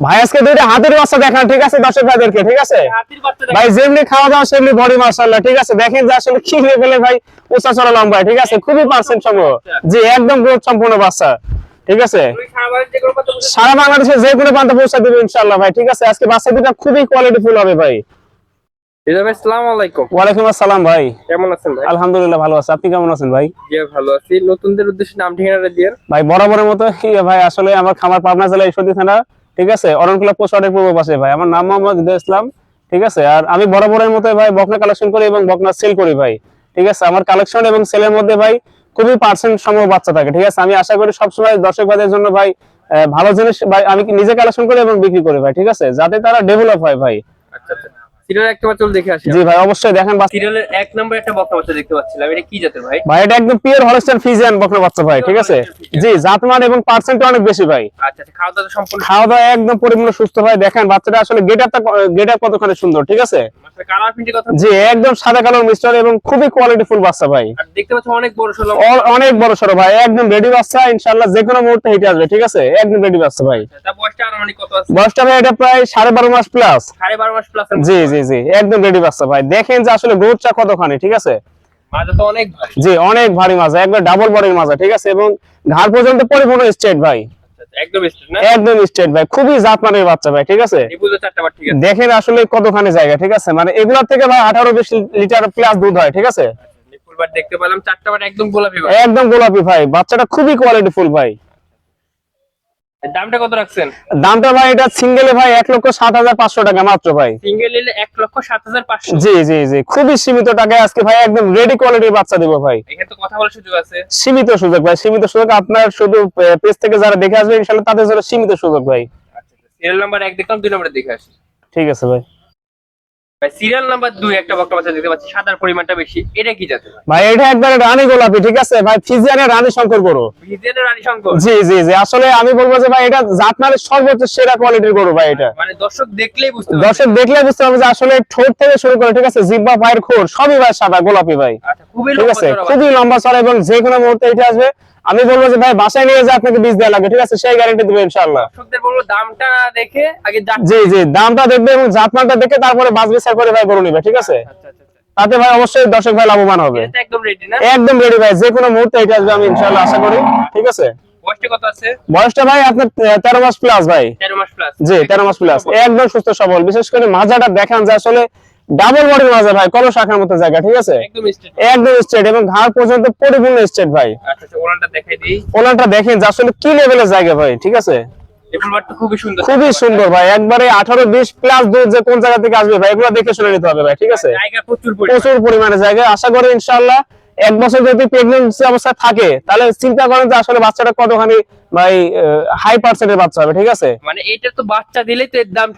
ভাই আজকে দুইটা হাতের বাচ্চা দেখান ঠিক আছে? দর্শক ভাইদেরকে ঠিক আছে? বাচ্চা ভাই যেমনি খাওয়া দাওয়া সেমনি বডি মার্শাল্লাহ ঠিক আছে? দেখেন যে আসলে কি লেভেলে ভাই উঁচা চড়া লম্বা ঠিক আছে? খুবই পার্সেন্ট সম্ভব জি একদম গ্রোথ সম্পূর্ণ বাচ্চা ঠিক আছে? যে সারা বাংলাদেশে যে কোনো প্রান্তে পৌঁছা দিবে ইনশাল্লাহ ভাই ঠিক আছে? আজকে বাচ্চা দুটা খুবই কোয়ালিটি ফুল হবে ভাই। ওয়ালাইকুম আসসালাম ভাই। কেমন আছেন ভাই? আলহামদুলিল্লাহ ভালো আছে। আপনি কেমন আছেন ভাই? ভালো আছি। নতুনদের উদ্দেশ্যে নাম ঠিকানাটা দিয়ে। ভাই বরাবরের মতো কি ভাই আসলে আমার খামার পাবনা জেলা ঈশ্বরদী থানা। ঠিক আছে? অরণকুলা পোস্টের পূর্ব পাশে ভাই। আমার নাম মোহাম্মদ ইসলাম, ঠিক আছে? আর আমি বরাবরের মতো ভাই বকনা কালেকশন করি এবং বকনা সেল করি ভাই, ঠিক আছে? আমার কালেকশন এবং সেলের মধ্যে ভাই খুবই পার্সেন্ট সম্ভব বাচ্চা থাকে, ঠিক আছে? আমি আশা করি সবসময় দর্শক ভাইদের জন্য ভাই ভালো জিনিস ভাই আমি নিজে কালেকশন করি এবং বিক্রি করি ভাই, ঠিক আছে? যাতে তারা ডেভেলপ হয় ভাই। আচ্ছা আচ্ছা একটা চল দেখে আসি জি ভাই অবশ্যই দেখেন সিরিয়ালের এক নম্বর একটা বক্তা বাচ্চা দেখতে পাচ্ছিলাম। এটা কি জাতের ভাই? ভাই এটা একদম পিওর হলস্টাইন ফিজিয়ান বকনা বাচ্চা ভাই ঠিক আছে? জি জাতমান এবং পার্সেন্ট অনেক বেশি ভাই। আচ্ছা আচ্ছা খাওয়া দাওয়া সম্পূর্ণ খাওয়া দাওয়া একদম পরিপূর্ণ সুস্থ ভাই। দেখেন বাচ্চাটা আসলে গেট আপটা কতখানি সুন্দর ঠিক আছে? কালার প্রিন্টের কথা জি একদম সাদা এবং খুবই কোয়ালিটি ফুল বাচ্চা ভাই। দেখতে অনেক বড় সরল অ- অনেক বড় সড়ো ভাই একদম রেডি বাচ্চা ইনশাল্লাহ যে কোনো মুহূর্তে হিটে আসবে ঠিক আছে? একদম রেডি বাচ্চা ভাই। তা বয়সটা ভাই এটা প্রায় সাড়ে বারো মাস প্লাস সাড়ে বারো মাস প্লাস জি জি জি একদম রেডি বাচ্চা ভাই। দেখেন যে আসলে গ্রোথটা কতখানি ঠিক আছে? ভাই জি অনেক ভারী মাজা একবার ডাবল বডির মাজা ঠিক আছে? এবং ঘাড় পর্যন্ত পরিপূর্ণ স্ট্রেট ভাই। আচ্ছা, আচ্ছা, একদম স্ট্রেট ভাই খুবই জাতমানের বাচ্চা ভাই ঠিক আছে? দেখেন আসলে কতখানি জায়গা ঠিক আছে? মানে এগুলার থেকে ভাই আঠারো বিশ লিটার প্লাস দুধ হয় ঠিক আছে? দেখতে পেলাম চারটা একদম গোলাপি ভাই। একদম গোলাপি ভাই বাচ্চাটা খুবই কোয়ালিটি ফুল ভাই। দামটা কত রাখছেন? দামটা ভাই এটা সিঙ্গেলে ভাই এক লক্ষ সাত হাজার পাঁচশো টাকা মাত্র ভাই। সিঙ্গেল নিলে এক লক্ষ সাত হাজার পাঁচশো। জি জি জি। খুবই সীমিত টাকায় আজকে ভাই একদম রেডি কোয়ালিটির বাচ্চা দিব ভাই। এখানে তো কথা বলার সুযোগ আছে। সীমিত সুযোগ ভাই সীমিত সুযোগ। আপনার শুধু পেজ থেকে যারা দেখে আসবে ইনশাল্লাহ তাদের জন্য সীমিত সুযোগ ভাই। আচ্ছা সিরিয়াল নাম্বার এক দেখলাম দুই নম্বর দেখে আসি। ঠিক আছে ভাই। ভাই সিরিয়াল নাম্বার দুই একটা বক্তা বাচ্চা দেখতে পাচ্ছি সাদার পরিমাণটা বেশি। এটা কি জাতের ভাই? ভাই এটা একবারে রানী গোলাপি ঠিক আছে? ভাই ফিজিয়ানের রানী শঙ্কর গরু। রানী শঙ্কর? জি জি জি। আসলে আমি বলব যে ভাই এটা জাতমানের সর্বোচ্চ সেরা কোয়ালিটির গরু ভাই এটা। মানে দর্শক দেখলেই বুঝতে পারবে। দর্শক দেখলে বুঝতে পারবে যে আসলে ঠোঁট থেকে শুরু করে ঠিক আছে জিব্বা পায়ের খোর সবই ভাই সাদা গোলাপি ভাই। আচ্ছা ঠিক আছে খুবই লম্বা চড়া এবং যে কোনো মুহূর্তে এটা আসবে আমি বলব যে ভাই বাসায় নিয়ে যে আপনাকে বীজ দেওয়া লাগবে ঠিক আছে? সেই গ্যারান্টি দেবে ইনশাআল্লাহ। দর্শকদের বলব দামটা না দেখে আগে জি জি দামটা দেখবে এবং জাতমানটা দেখে তারপরে বাস বিচার করে ভাই গরু নিবে ঠিক আছে? আচ্ছা আচ্ছা আচ্ছা তাতে ভাই অবশ্যই দর্শক ভাই লাভবান হবে। একদম রেডি না? একদম রেডি ভাই যে কোনো মুহূর্তে এটা আসবে আমি ইনশাআল্লাহ আশা করি ঠিক আছে? বয়সটা কত আছে? বয়সটা ভাই আপনার তেরো মাস প্লাস ভাই। তেরো মাস প্লাস জি তেরো মাস প্লাস একদম সুস্থ সবল। বিশেষ করে মাজাটা দেখান যে আসলে ডাবল বডির মাজা ভাই কলো শাখার মতো জায়গা ঠিক আছে? একদম স্ট্রেট এবং ঘাড় পর্যন্ত পরিপূর্ণ স্ট্রেট ভাই। আচ্ছা আচ্ছা দেখাই দিই। ওনারটা দেখেন যে আসলে কি লেভেলের জায়গা ভাই ঠিক আছে? লেবুল খুবই সুন্দর। খুবই সুন্দর ভাই একবারে আঠারো বিশ প্লাস দুধ যে কোন জায়গা থেকে আসবে ভাই এগুলো দেখে শুনে নিতে হবে ভাই ঠিক আছে? জায়গা প্রচুর পরিমাণ। প্রচুর পরিমাণে জায়গা আশা করি ইনশাল্লাহ এক বছর যদি প্রেগনেন্সি অবস্থা থাকে তাহলে চিন্তা করেন যে আসলে বাচ্চাটা কতখানি ভাই হাই পার্সেন্টের বাচ্চা হবে ঠিক আছে? মানে এটা তো বাচ্চা দিলে তো এর দাম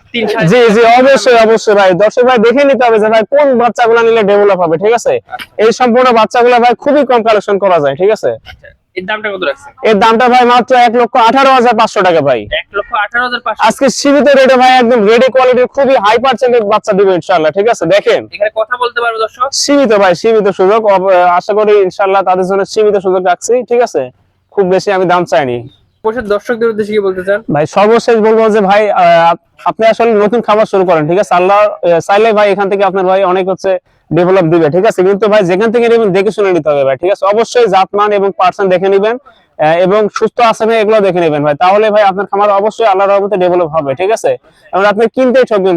জি জি অবশ্যই অবশ্যই ভাই। দর্শক ভাই দেখে নিতে হবে যে ভাই কোন বাচ্চাগুলো নিলে ডেভেলপ হবে ঠিক আছে? এই সম্পূর্ণ বাচ্চাগুলো ভাই খুবই কম কালেকশন করা যায় ঠিক আছে? আচ্ছা। এর দামটা কত রাখছেন? এর দামটা ভাই মাত্র এক লক্ষ আঠারো হাজার পাঁচশো টাকা ভাই। লক্ষ আজকে সীমিত রেটে ভাই একদম রেডি কোয়ালিটির খুবই হাই পার্সেন্টের বাচ্চা দিবে ইনশাল্লাহ ঠিক আছে? দেখেন। এখানে কথা বলতে পারব দর্শক? সীমিত ভাই সীমিত সুযোগ। আশা করি ইনশাল্লাহ তাদের জন্য সীমিত সুযোগ রাখছি ঠিক আছে? খুব বেশি আমি দাম চাইনি। আল্লাহর ডেভেলপ হবে, ঠিক আছে? আপনি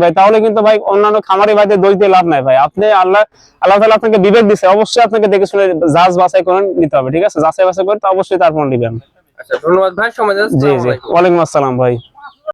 ভাই, তাহলে কিন্তু ভাই অন্যান্য ভাইদের লাভ নাই ভাই। আপনি আল্লাহ আল্লাহ তাআলা আপনাকে বিবেক দিছে, অবশ্যই আপনাকে দেখে শুনে যাচ বাছাই করে নিতে হবে, ঠিক আছে? করে অবশ্যই তারপর নেবেন। আচ্ছা ধন্যবাদ ভাই সময় জি জি। ওয়ালাইকুম আসসালাম ভাই।